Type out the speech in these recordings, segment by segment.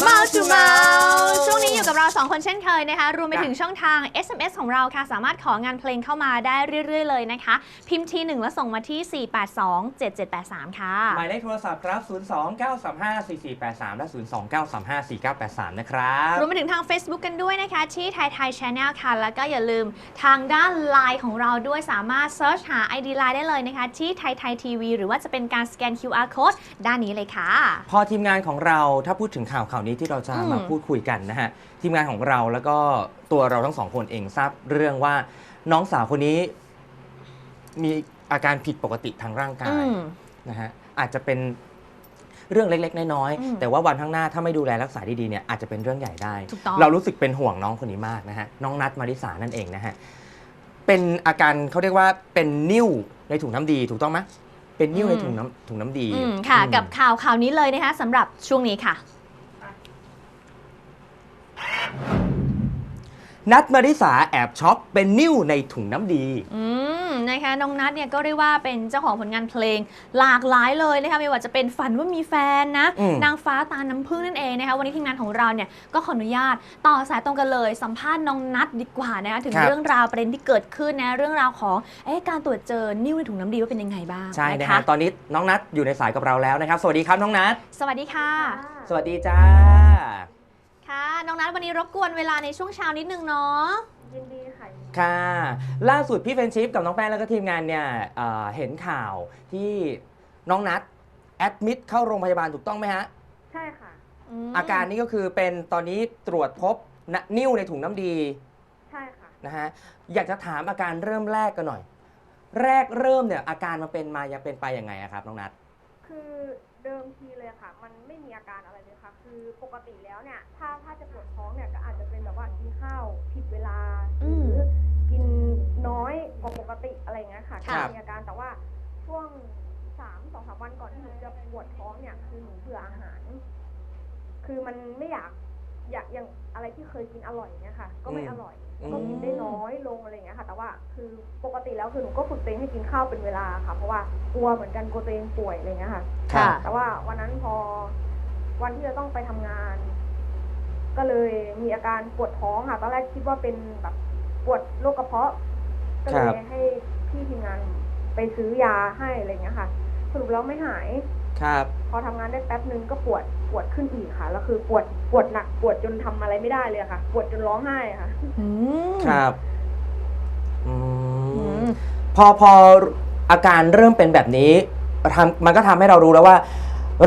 เมาจูเมาช่วงนี้อยู่กับเราสองคนเช่นเคยนะคะ รวมไปถึงช่องทาง SMS ของเราค่ะ สามารถของานเพลงเข้ามาได้เรื่อย ๆ เลยนะคะ พิมพ์ทีหนึ่งแล้วส่งมาที่ 4827783 ค่ะ หมายเลขโทรศัพท์ครับ 029354483 และ 029354983 นะครับ รวมไปถึงทาง Facebook กันด้วยนะคะ ที่ไทยไทย Channel ค่ะ แล้วก็อย่าลืมทางด้าน Line ของเราด้วยสามารถเซิร์ชหา ID Line ได้เลยนะคะ ที่ไทยไทยทีวีหรือว่าจะเป็นการสแกน QR Code ด้านนี้เลยค่ะ พอทีมงานของเราถ้าพูดถึงข่าวข่าวนี้ที่เราจะอืมมาพูดคุยกันนะฮะทีมงานของเราแล้วก็ตัวเราทั้งสองคนเองทราบเรื่องว่า น้องสาวคนนี้ มีอาการผิดปกติทางร่างกาอืยมนะฮะอาจจะเป็นเรื่องเล็ก ๆ น้อยอืมๆแต่ว่าวันข้างหน้าถ้าไม่ดูแลรักษาดีๆเนี่ยอาจจะเป็นเรื่องใหญ่ได้ถูกต้องเรารู้สึกเป็นห่วงน้องคนนี้มากนะฮะน้องนัทมาริสานั่นเองนะฮะเป็นอาการเขาเรียกว่าเป็นนิ่วในถุงน้ำดีถูกต้องไหมเป็นนิ่วในถุงน้ำถุงน้ำดีอืมค่ะอืมกับข่าวข่าวนี้เลยนะคะสำหรับช่วงนี้ค่ะ นัทมาริสาแอบช็อปเป็นนิ่วในถุงน้ำดี อืมนะคะน้องนัทเนี่ยก็เรียกว่าเป็นเจ้าของผลงานเพลงหลากหลายเลยนะคะไม่ว่าจะเป็นฝันว่ามีแฟนนะ อืม นางฟ้าตาน้ำพึ่งนั่นเองนะคะวันนี้ทีมงานของเราเนี่ยก็ขออนุญาตต่อสายตรงกันเลย สัมภาษณ์น้องนัทดีกว่านะคะถึงเรื่องราวประเด็นที่เกิดขึ้นนะเรื่องราวของเอ๊ะการตรวจเจอนิ่วในถุงน้ำดีว่าเป็นยังไงบ้างใช่นะนะฮะตอนนี้น้องนัทอยู่ในสายกับเราแล้วนะครับ สวัสดีครับน้องนัทสวัสดีค่ะ สวัสดีจ้า ค่ะ น้องนัทวันนี้รบกวนเวลาในช่วงเช้านิดนึงเนาะ ยินดีค่ะ ค่ะ ล่าสุดพี่เฟรนชิพกับน้องแป้งแล้วก็ทีมงานเนี่ยเอ่อเห็นข่าวที่น้องนัทแอดมิดเข้าโรงพยาบาลถูกต้องไหมฮะ ใช่ค่ะมอาการนี้ก็คือเป็นตอนนี้ตรวจพบนนิ่วในถุงน้ำดีใช่ค่ะ นะฮะ อยากจะถามอาการเริ่มแรกกันหน่อย แรกเริ่มเนี่ยอาการมันเป็นมายังเป็นไปยังไงอะครับน้องนัท คือเดิมทีเลยค่ะ มันไม่มีอาการอะไรเลย ค่ะคือปกติแล้วเนี่ย ถ้าถ้าจะปวดท้องเนี่ยก็อาจจะเป็นแบบว่ากินข้าวผิดเวลาอืหมรือกินน้อยกว่าปกติอะไรอย่างเงี้ยค่ะครับมีอาการแต่ว่าช่วงสามสองสามวันก่อนที่หนูจะปวดท้องเนี่ยคือหนูเบื่ออาหาร คือมันไม่อยากอยากอย่างอะไรที่เคยกินอร่อยเนี่ยค่ะ ก็ไม่อืม อร่อยอืมก็กินได้น้อยลงอะไรอย่างเงี้ยค่ะ แต่ว่าคือปกติแล้วคือหนูก็ฝึกตัวเองให้กินข้าวเป็นเวลาค่ะ เพราะว่ากลัวเหมือนกันกลัวตัวเองป่วยอะไรอย่างเงี้ยค่ะ ค่ะ แต่ว่าวันนั้นพอ วันที่จะต้องไปทำงาน ก็เลยมีอาการปวดท้องค่ะตอนแรกคิดว่าเป็นแบบปวดโรคกระเพาะก็เลครัยบให้พี่ทีมงานไปซื้อยาให้อะไรอย่างเงี้ยค่ะ สรุปแล้วไม่หาย ครับ พอทำงานได้แป๊บนึงก็ปวดปวดขึ้นอีกค่ะ แล้วคือปวดปวดหนักปวดจนทำอะไรไม่ได้เลยอะค่ะ ปวดจนร้องไห้อะค่ะอืมครับอือืมมพอพออาการเริ่มเป็นแบบนี้ทำมันก็ทำให้เรารู้แล้วว่า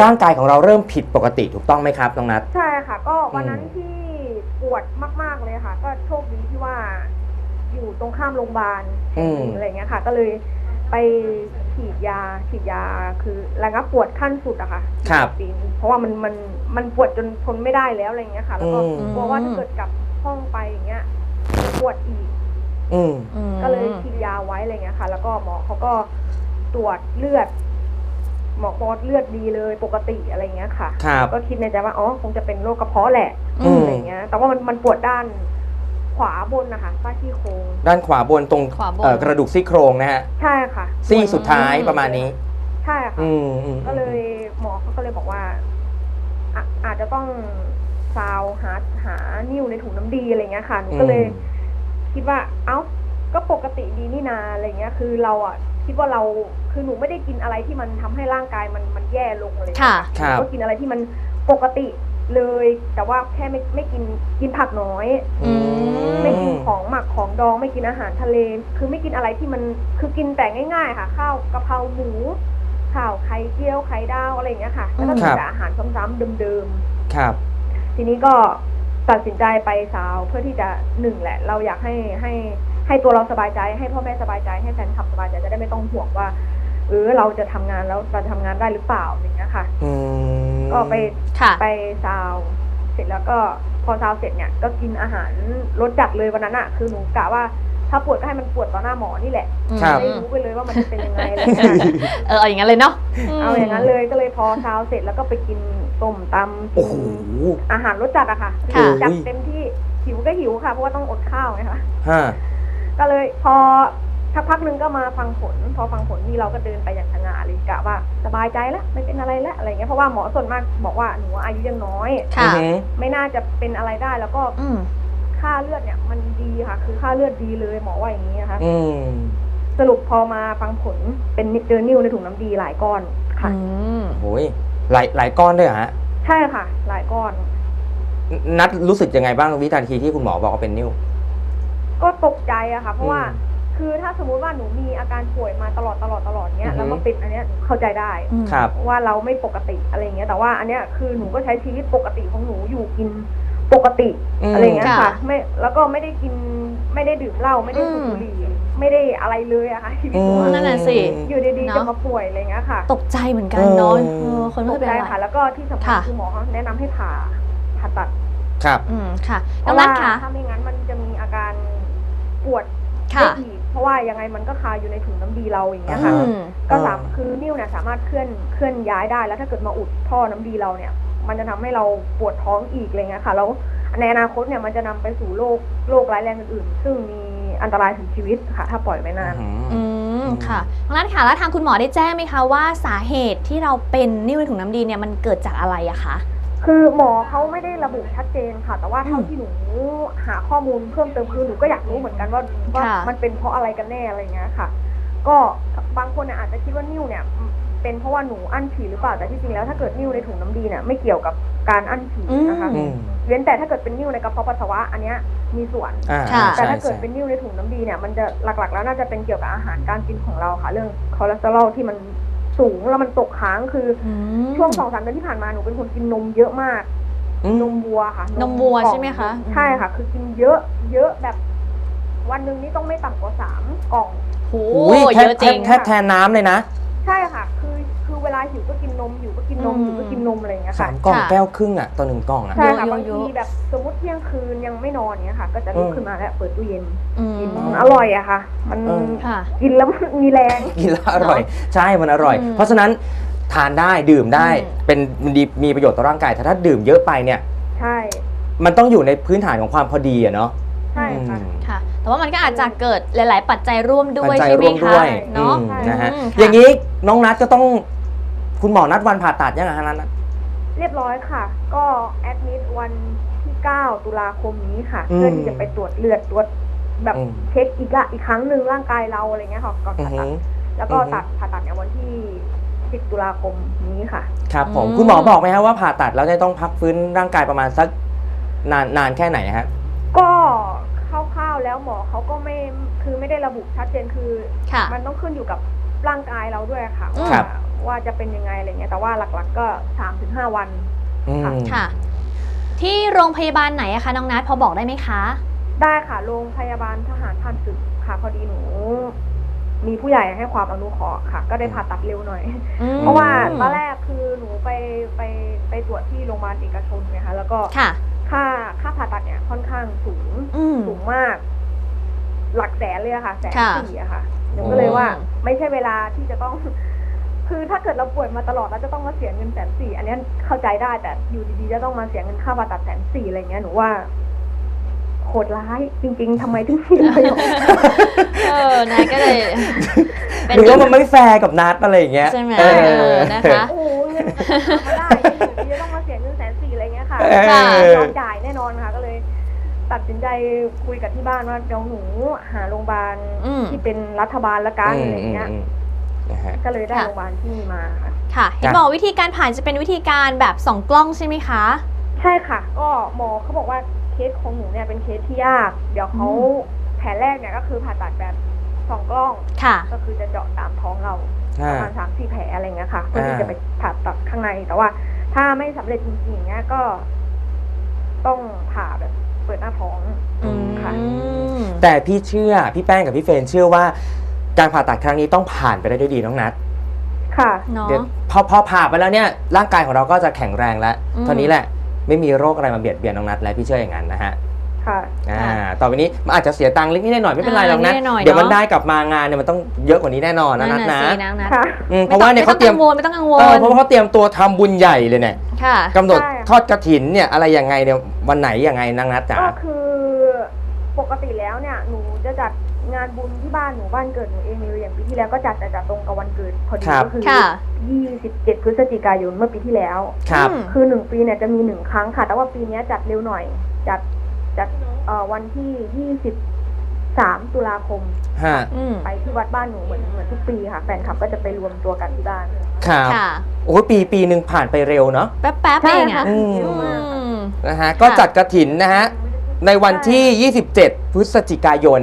ร่างกายของเราเริ่มผิดปกติถูกต้องไหมครับน้องนัท ใช่ค่ะ ก็วันนั้นอืมที่ปวดมาก ๆเลยค่ะ ก็โชคดีที่ว่า อยู่ตรงข้ามโรงพยาบาลแห่งหนึ่งอะไรเงี้ยค่ะ ก็เลยไปฉีดยาฉีดยาคือระงับปวดขั้นสุดอะค่ะครับปีเพราะว่ามันมันมันปวดจนทนไม่ได้แล้วอะไรเงี้ยค่ะ แล้วก็อืม กลัวว่าถ้าเกิดกลับห้องไปอย่างเงี้ยจะปวดอีก อืม อืมก็เลยฉีดยาไว้อะไรเงี้ยค่ะ แล้วก็หมอเขาก็ตรวจเลือด หมอบอกเลือดดีเลยปกติอะไรเงี้ยค่ะ ครับ ก็คิดในใจว่าอ๋อคงจะเป็นโรคกระเพาะแหละอืม อะไรเงี้ย แต่ว่ามันมันปวดด้านขวาบนนะคะใต้ที่โครงด้านขวาบนตรงขวาบน เอ่อกระดูกซี่โครงนะฮะใช่ค่ะ ซี่สุดท้ายประมาณนี้ ใช่ค่ะ อืมอืมก็เลยหมอเขาก็เลยบอกว่าอะอาจจะต้องซาวหาหานิ้วในถุงน้ำดีอะไรเงี้ยค่ะหนูก็เลย คิดว่า เอ้า ก็ปกติดีนี่นาอะไรเงี้ย คือเราอะ คิดว่าเราคือหนูไม่ได้กินอะไรที่มันทำให้ร่างกายมันมันแย่ลงอะไรเลยค่ะ ครัหนูบก็กินอะไรที่มันปกติเลย แต่ว่าแค่ไม่ไม่กินกินผักน้อย อืม ไม่กินของหมักของดองไม่กินอาหารทะเล คือไม่กินอะไรที่มันคือกินแต่ง่ายๆ ค่ะ ข้าวกะเพราหมูข้าวไข่เจียวไข่ดาวอะไรอย่างเงี้ยค่ะแล้วก็คกิรันบแต่อาหารซ้ำๆเดิมครับๆทีนี้ก็ตัดสินใจไปสาวเพื่อที่จะหนึ่งแหละ เราอยากให้ให้ ให้ตัวเราสบายใจ ให้พ่อแม่สบายใจ ให้แฟนคลับสบายใจจะได้ไม่ต้องห่วงว่า เออเราจะทำงานแล้วเราจะทำงานได้หรือเปล่าอย่างเงี้ยค่ะอืมก็ไปค่ะไปซาวเสร็จแล้วก็พอซาวเสร็จเนี่ยก็กินอาหารรสจัดเลยวันนั้นอะคือหนูกะว่าถ้าปวดก็ให้มันปวดต่อหน้าหมอนี่แหละครับได้รู้ไปเลยว่ามันจะเป็นยังไงอะไรอย่างเงี้ยเออเอาอย่างนั้นเลยเนาะมเอาอย่างนั้นเลยก็เลยพอเช้าเสร็จแล้วก็ไปกินต้มตำโอ้กิโหนอาหารรสจัดอะค่ะค่ะจัดเต็มที่หิวก็หิวค่ะเพราะว่าต้องอดข้าวไงคะฮะ ก็เลยพอสักพักหนึ่งก็มาฟังผล พอฟังผลนี่เราก็เดินไปอย่างสง่าเลยกะว่าสบายใจแล้วไม่เป็นอะไรแล้วอะไรเงี้ยเพราะว่าหมอส่วนมากบอกว่าหนูอายุยังน้อยค่ะอือหือไม่น่าจะเป็นอะไรได้แล้วก็อืมค่าเลือดเนี่ยมันดีค่ะ คือค่าเลือดดีเลยหมอว่าอย่างนี้นะคะอืมสรุปพอมาฟังผลเป็นเจอนิ่วในถุงน้ำดีหลายก้อนค่ะ อืมโอ้ยหลายหลายก้อนด้วยเหรอฮะใช่ค่ะ หลายก้อน นัดรู้สึกยังไงบ้างวินาทีที่คุณหมอบอกว่าเป็นนิ้ว ก็ตกใจอะค่ะ เพราะว่าอืมคือถ้าสมมุติว่าหนูมีอาการป่วยมาตลอดตลอดตลอดเนี้อืยอฮึแล้วมาเป็นอันเนี้ยหนูเข้าใจได้อืมครับว่าเราไม่ปกติอะไรเงี้ยแต่ว่าอันเนี้ยคือหนูก็ใช้ชีวิตปกติของหนูอยู่กินปกติอืมอะไรเงี้ยค่ะค่ะไม่แล้วก็ไม่ได้กินไม่ได้ดื่มเหล้าไม่ได้สูบบุหรี่ไม่ได้อะไรเลยอะค่ะชีวิตหนูอืมอะนั่นน่ะสิอยู่ดีๆเนอะจะมาป่วยอะไรเงี้ยค่ะ ตกใจเหมือนกันเนาะเออเออคนตไม่กเคยเป็นใจอะไรค่ะ แล้วก็ที่สำคัญค่ะคือหมอเขาแนะนำให้ผ่าผ่าตัดครับอืมค่ะเพน้องราะนัว่าทค่ะถ้าไม่งั้นมันจะมีอาการ ปวดค่ะ ได้อีกเพราะว่ายังไงมันก็คาอยู่ในถุงน้ำดีเราอย่างเงี้ยค่ะ อืม ก็สามคือนิ้วเนี่ยสามารถเคลื่อนเคลื่อนย้ายได้ แล้วถ้าเกิดมาอุดท่อน้ำดีเราเนี่ย มันจะทำให้เราปวดท้องอีกอะไรเงี้ยค่ะแล้วในอนาคตเนี่ยมันจะนำไปสู่โรคโรคร้ายแรงอื่นๆ ซึ่งมีอันตรายถึงชีวิตค่ะ ถ้าปล่อยไว้นาน อืมค่ะน้องนัทค่ะ แล้วทางคุณหมอได้แจ้งไหมคะว่าสาเหตุที่เราเป็นนิ่วในถุงน้ำดีเนี่ยมันเกิดจากอะไรอะคะ คือหมอเขาไม่ได้ระบุชัดเจนค่ะ แต่ว่าเท่าอืมที่หนูหาข้อมูลเพิ่มเติมคือหนูก็อยากรู้เหมือนกันว่าว่าค่ะ มันเป็นเพราะอะไรกันแน่อะไรเงี้ยค่ะ ก็บางคนเนี่ยอาจจะคิดว่านิ่วเนี่ย เป็นเพราะว่าหนูอั้นฉี่หรือเปล่าแต่ที่จริงแล้วถ้าเกิดนิ่วในถุงน้ำดีเนี่ยไม่เกี่ยวกับการอั้นฉี่นะคะ อืมเว้นแต่ถ้าเกิดเป็นนิ่วในกระเพาะปัสสาวะอันเนี้ยมีส่วน อ่าค่ะ แต่ใช่ถ้าเกิดใช่ เป็นนิ่วในถุงน้ำดีเนี่ยมันจะหลักๆ แล้วน่าจะเป็นเกี่ยวกับอาหารการกินของเราค่ะ เรื่องคอเลสเตอรอลที่มัน สูงแล้วมันตกค้างคือออืมช่วงสองสามเดือนที่ผ่านมาหนูเป็นคนกินนมเยอะมากอืมนมวัวค่ะนมวัวกล่องใช่ไหมคะใช่ค่ะ คือกินเยอะ เยอะแบบ วันหนึ่งนี่ต้องไม่ต่ำกว่าสามกล่องโหอุ้ยแทเยบอะแทจริบงแทบแทนน้ำเลยนะ ใช่ค่ะ คือ คือเวลาหิวก็กินนมหิวก็กินนมอืม หิวก็กินนมอะไรอย่างเงี้ยสาค่ะมกล่องค่ะ แก้วครึ่งอะต่อหนึ่งกล่องอะ ใช่ค่ะเยอะๆบางทีแบบสมมติเที่ยงคืนยังไม่นอนเงี้ยค่ะ ก็จะลุกอืม ขึ้นมาแล้วเปิดตู้เย็นอืมกินอร่อยอะค่ะ มันเออ ค่ะ กินแล้วมันมีแรง กินแล้วอร่อย ใช่มันอร่อย อืมเพราะฉะนั้นทานได้ดื่มได้อืม เป็นมันดีมีประโยชน์ต่อร่างกายแต่ถ้าดื่มเยอะไปเนี่ยใช่มันต้องอยู่ในพื้นฐานของความพอดีอะเนาะใช่ค่ะ อืม ค่ะ แต่ว่ามันก็อาจจะเกิดหลาย ๆ ปัจจัยร่วมด้วยปัจจัยใช่ไหมร่วมคะด้วยเนาะ อืมนะฮะอืมค่ะ อย่างนี้น้องนัทก็ต้อง คุณหมอนัดวันผ่าตัดยังไงฮะนัทเรียบร้อยค่ะ ก็แอดมิดวันที่ 9 ตุลาคมนี้ค่ะ เพื่อที่จะไปตรวจเลือดตรวจแบบอืมเช็คอีกละอีกครั้งหนึ่งร่างกายเราอะไรเงี้ยค่ะก่อนอือผ่าหืตัดอแล้วก็อือฮึตัดผ่าตัดเนี่ยวันที่ 10 ตุลาคมนี้ค่ะ ครับผมอืมคุณหมอบอกไหมครับว่าผ่าตัดแล้วจะต้องพักฟื้นร่างกายประมาณสักนานนานแค่ไหนฮะก็คร่าวๆแล้วหมอเขาก็ไม่คือไม่ได้ระบุชัดเจนคือค่ะมันต้องขึ้นอยู่กับร่างกายเราด้วยค่ะอืมว่าครับ ว่าจะเป็นยังไงอะไรเงี้ยแต่ว่าหลักๆก็3-5ถึงวัน อืม ค่ะ ที่โรงพยาบาลไหนอะคะน้องนัทพอบอกได้ไหมคะ ได้ค่ะโรงพยาบาลทหารผ่านศึกค่ะพอดีหนู มีผู้ใหญ่ให้ความอนุเคราะห์ค่ะ ก็ได้ผ่าตัดเร็วหน่อย อืม เพราะว่าตอนแรกคือหนูไปไปไปตรวจที่โรงพยาบาลเอกชนไงคะแล้วก็ค่ะ ค่าค่าผ่าตัดเนี่ยค่อนข้างสูงอืม สูงมาก หลักแสนเลยอะค่ะ แสนค่ะสี่อะค่ะหนูโอ้ก็เลยว่า ไม่ใช่เวลาที่จะต้อง คือถ้าเกิดเราป่วยมาตลอดแล้วจะต้องมาเสียเงินแสนสี่อันเนี้ยเข้าใจได้แต่อยู่ดีๆจะต้องมาเสียเงินค่าผ่าตัดแสนสี่อะไรเงี้ยหนูว่าโหดร้ายจริง ๆทำไมถึงเสียประโยชน์เออนายก็เลยเป็นหรือว่ามันไม่แฟร์กับนัดอะไรอย่างเงี้ยใช่ไหมเอเอออนะคะโอ้โหเงินมันหามาได้อยู่ดีจะต้องมาเสียเงินแสนสี่อะไรเงี้ยค่ะเออค่ะยอมจ่ายแน่นอนค่ะก็เลย ตัดสินใจคุยกับที่บ้านว่าเดี๋ยวหนูหาโรงพยาบาลอืมที่เป็นรัฐบาลละกันอืมอะไรเงี้ยอืม นะฮะ ก็เลยได้ค่ะ โรงพยาบาลที่นี่มาค่ะ ค่ะ เห็นบอกวิธีการผ่านจะเป็นวิธีการแบบสองกล้องใช่ไหมคะ ใช่ค่ะ ก็หมอเขาบอกว่าเคสของหนูเนี่ยเป็นเคสที่ยาก เดี๋ยวเขาอืม แผนแรกเนี่ยก็คือผ่าตัดแบบสองกล้อง ค่ะ ก็คือจะเจาะตามท้องเราอ่าประมาณสามสี่แผลอะไรเงี้ยค่ะเพื่อที่อ่า จะไปผ่าตัดข้างใน แต่ว่าถ้าไม่สำเร็จจริงๆอย่างเงี้ยก็ ต้องผ่าแบบเปิดหน้าท้อง อืมค่ะ แต่พี่เชื่อพี่แป้งกับพี่เฟรนเชื่อว่า การผ่าตัดครั้งนี้ต้องผ่านไปได้ด้วยดีน้องนัทค่ะ เนาะ เดี๋ยวพอพอผ่าไปแล้วเนี่ยร่างกายของเราก็จะแข็งแรงแล้วอืม เท่านี้แหละไม่มีโรคอะไรมาเบียดเบียนน้องนัทแล้วพี่เชื่ออย่างนั้นนะฮะค่ะ อ่าค่ะต่อไปนี้มันอาจจะเสียตังค์เล็กนิดหน่อยไม่เป็นไรหรอกนะอ่านิดหน่อยๆเดี๋ยวมันเนอะได้กลับมางานเนี่ยมันต้องเยอะกว่านี้แน่นอนนะนัทน่นะสินะนัทค่ะ อืมเพราะว่าเนี่ยเขาเตรียมไม่ต้องกังวเอลอเพราะว่าเขาเตรียมตัวทำบุญใหญ่เลยเนี่ยค่ะ กำหนดใช่ ทอดกระถินเนี่ยอะไรยังไงเนี่ยวันไหนยังไงนางนัทจ๋าก็คือ ปกติแล้วเนี่ยหนูจะจัดงานบุญที่บ้านหนูบ้านเกิดหนูเองเลยอย่างปีที่แล้วก็จัดแต่จัดตรงกับวันเกิดพอดีก็คือค่ะ 27 พฤศจิกายนเมื่อปีที่แล้ว ครับ อืม คือหนึ่งปีเนี่ยจะมีหนึ่งครั้งค่ะ แต่ว่าปีเนี้ยจัดเร็วหน่อย จัดจัดเอ่อวันที่ 23 ตุลาคม ฮะ อืมไปที่วัดบ้านหนูเหมือนเหมือนทุกปีค่ะ แฟนคลับก็จะไปรวมตัวกันที่บ้าน ครับ ค่ะ โอ้ยปีปีหนึ่งผ่านไปเร็วเนาะ แป๊บๆใช่เองค่ะ อะอืมเร็วมากค่ะอืม นะฮะ ก็จัดกระถินนะฮะ ในวันที่ 27 พฤศจิกายน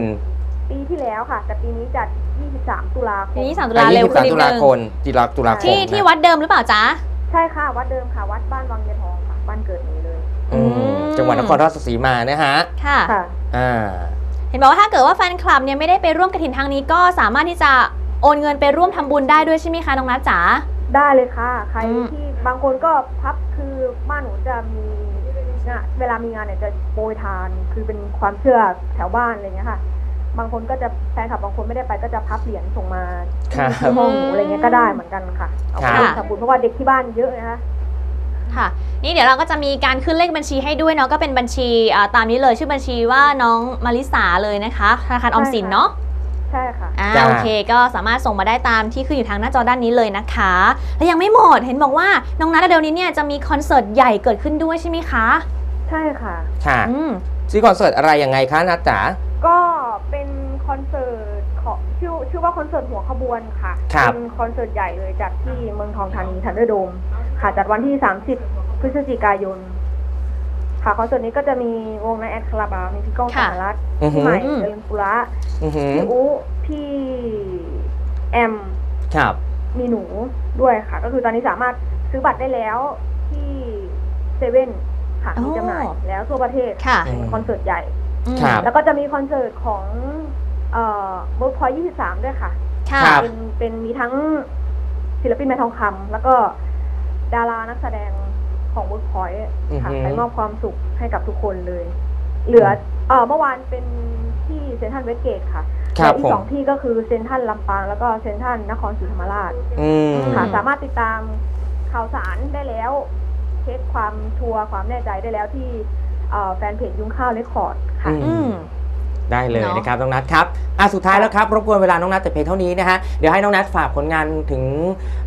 ปีที่แล้วค่ะ แต่ปีนี้จัด 23 ตุลาคมปีนี้สามตุลาเร็วขึ้นนิดตุนึลางคมตุลาตุลาคมที่นะที่วัดเดิมหรือเปล่าจ๊ะ ใช่ค่ะ วัดเดิมค่ะ วัดบ้านวังยะทองค่ะ บ้านเกิดหนูเลยอืมอืมจังหวัดนครราชสีมานะฮะค่ะ ค่ะ อ่า เห็นบอกว่าถ้าเกิดว่าแฟนคลับเนี่ยไม่ได้ไปร่วมกระถินทางนี้ก็สามารถที่จะโอนเงินไปร่วมทำบุญได้ด้วยใช่ไหมคะน้องนัทจ๋า ได้เลยค่ะ ใครอืม ที่บางคนก็พับคือบ้านหนูจะมี งานเวลามีงานเนี่ยจะโปรยทาน คือเป็นความเชื่อแถวบ้านอะไรเงี้ยค่ะ บางคนก็จะแฟนคลับบางคนไม่ได้ไปก็จะพับเหรียญส่งมาครับ ที่ห้องหนูอะไรเงี้ยก็ได้เหมือนกันค่ะเอาไปครับทำบุญเพราะว่าเด็กที่บ้านเยอะนะคะ ค่ะ นี่เดี๋ยวเราก็จะมีการขึ้นเลขบัญชีให้ด้วยเนาะก็เป็นบัญชีอ่าตามนี้เลยชื่อบัญชีว่าน้องมาริสาเลยนะคะธนาคารออมสินเนาะ ใช่ค่ะอ่าจ้าโอเคก็สามารถส่งมาได้ตามที่ขึ้นอยู่ทางหน้าจอด้านนี้เลยนะคะ และยังไม่หมดเห็นบอกว่าน้องนัทเดี๋ยวนี้เนี่ยจะมีคอนเสิร์ตใหญ่เกิดขึ้นด้วยใช่ไหมคะใช่ค่ะ ค่ะอืมชื่อคอนเสิร์ตอะไรยังไงคะนัทจ๋า ก็เป็นคอนเสิร์ตของชื่อชื่อว่าคอนเสิร์ตหัวขบวนค่ะครับ เป็นคอนเสิร์ตใหญ่เลยจัดที่เมืองทองธานีทันเดอร์โดมค่ะจัดวันที่ 30 พฤศจิกายน ค่ะคอนเสิร์ตนี้ก็จะมีวงในแอดคาราบาวมีพี่ก้องสค่ะหรัฐอือหืพี่อ ใหม่อืมเจริญปุระอือหือพี่อูพี่แอม ครับ มีหนูด้วยค่ะ ก็คือตอนนี้สามารถซื้อบัตรได้แล้วที่เซเว่นค่ะอ๋อมีจำหน่ายแล้วทั่วประเทศค่ะเป็นคอนเสิร์ตใหญ่ อืมครับ แล้วก็จะมีคอนเสิร์ตของเอ่อเวิร์กพอยยี่สิบสามด้วยค่ะ ค่ะ ครับ เป็นเป็นมีทั้งศิลปินแม่ทองคำแล้วก็ดารานักแสดง ของเวิร์กพอยค่ะอือหือไปมอบความสุขให้กับทุกคนเลย เหลือเอ่อเมื่อวานเป็นที่เซนทรัลเวสเกตค่ะครับและอีผกสม องที่ก็คือเซนทรัลลำปางแล้วก็เซนทรัลนครศรีธรรมราช อืม ค่ะอืมสามารถติดตามข่าวสารได้แล้ว เช็คความชัวร์ความแน่ใจได้แล้วที่เอ่อแฟนเพจยุ้งข้าวเรคคอร์ดค่ะ อือืม ได้เลยเนอะ นะครับน้องนัทครับอะสุดท้ายแล้วครับรบกวนเวลาน้องนัทแต่เพียงเท่านี้นะฮะเดี๋ยวให้น้องนัทฝากผลงานถึง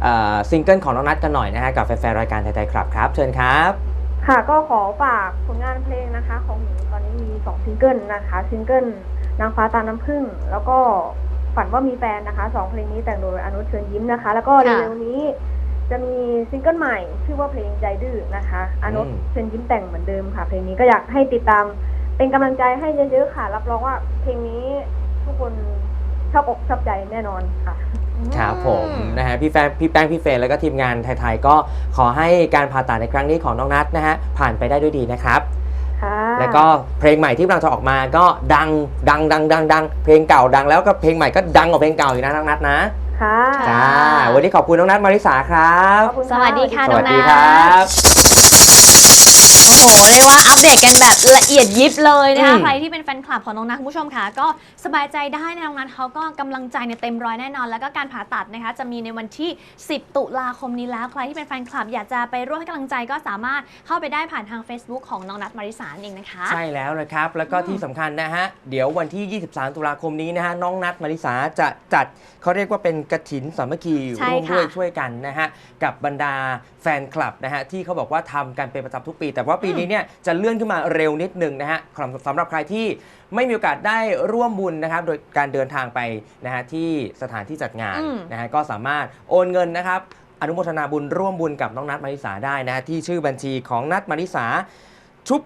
เอ่อซิงเกิลของน้องนัทกันหน่อยนะฮะกับแฟนๆรายการไทยไทยครับครับเชิญครับ ค่ะก็ขอฝากผลงานเพลงนะคะ ของหนูตอนนี้มีสองซิงเกิลนะคะซิงเกิลนางฟ้าตาน้ำผึ้งแล้วก็ฝันว่ามีแฟนนะคะสองเพลงนี้แต่งโดยอนุชเชิญยิ้มนะคะ แล้วก็ค่ะ เร็วๆนี้จะมีซิงเกิลใหม่ ชื่อว่าเพลงใจดื้อนะคะอนุชอืม เชิญยิ้มแต่งเหมือนเดิมค่ะ เพลงนี้ก็อยากให้ติดตาม เป็นกำลังใจให้เยอะๆค่ะ รับรองว่าเพลงนี้ทุกคนชอบอกชอบใจแน่นอนค่ะ ครับผมนะฮะพี่แฟนพี่แป้งพี่เฟรนแล้วก็ทีมงานไทยๆก็ขอให้การผ่าตัดในครั้งนี้ของน้องนัทนะฮะผ่านไปได้ด้วยดีนะครับค่ะแล้วก็เพลงใหม่ที่กำลังจะออกมาก็ดังดังดังดังดังเพลงเก่าดังแล้วก็เพลงใหม่ก็ดังกว่าเพลงเก่าอยู่นะน้องนัทนะ ค่ะค่ะ จ้า วันนี้ขอบคุณน้องนัทมาริสาครับ ขอบคุณสวัสดีค่ะสน้อวังสนัดีทครับโอ้โหเรียกว่าอัปเดตกันแบบละเอียดยิบเลยนะคะอืม ใครที่เป็นแฟนคลับของน้องนัทคุณผู้ชมค่ะ ก็สบายใจได้นะน้องนัทเขาก็กำลังใจเนี่ยเต็มร้อยแน่นอน แล้วก็การผ่าตัดนะคะจะมีในวันที่ 10 ตุลาคมนี้แล้ว ใครที่เป็นแฟนคลับอยากจะไปร่วมให้กำลังใจก็สามารถเข้าไปได้ผ่านทาง Facebook ของน้องนัทมาริสาเองนะคะ ใช่แล้วนะครับ แล้วก็ที่สำคัญนะฮะ เดี๋ยววันที่ 23 ตุลาคมนี้นะฮะ น้องนัทมาริสาจะจัดเขาเรียกว่าเป็นกระถินสามัคคีใช่ร่วมด้วยค่ะช่วยกันนะฮะกับบรรดาแฟนคลับนะฮะที่เขาบอกว่าทำกันเป็นประจำทุกปี แต่ว่าปีนี้เนี่ยจะเลื่อนขึ้นมาเร็วนิดนึงนะฮะสำหรับสำหรับใครที่ไม่มีโอกาสได้ร่วมบุญนะครับโดยการเดินทางไปนะฮะที่สถานที่จัดงานอืม นะฮะก็สามารถโอนเงินนะครับ อนุโมทนาบุญร่วมบุญกับน้องนัทมาริสาได้นะฮะที่ชื่อบัญชีของนัทมาริสา ชุบ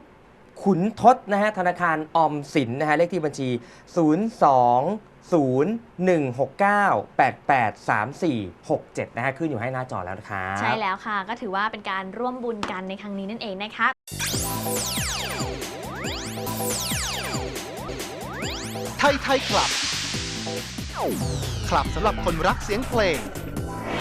ขุนทศนะฮะธนาคารออมสินนะฮะเลขที่บัญชี 0 2 0 1 6 9 8 8 3 4 6 7 นะฮะขึ้นอยู่ให้หน้าจอแล้วนะครับ ใช่แล้วค่ะ ก็ถือว่าเป็นการร่วมบุญกันในครั้งนี้นั่นเองนะคะ ไทยไทยคลับ คลับสำหรับคนรักเสียงเพลง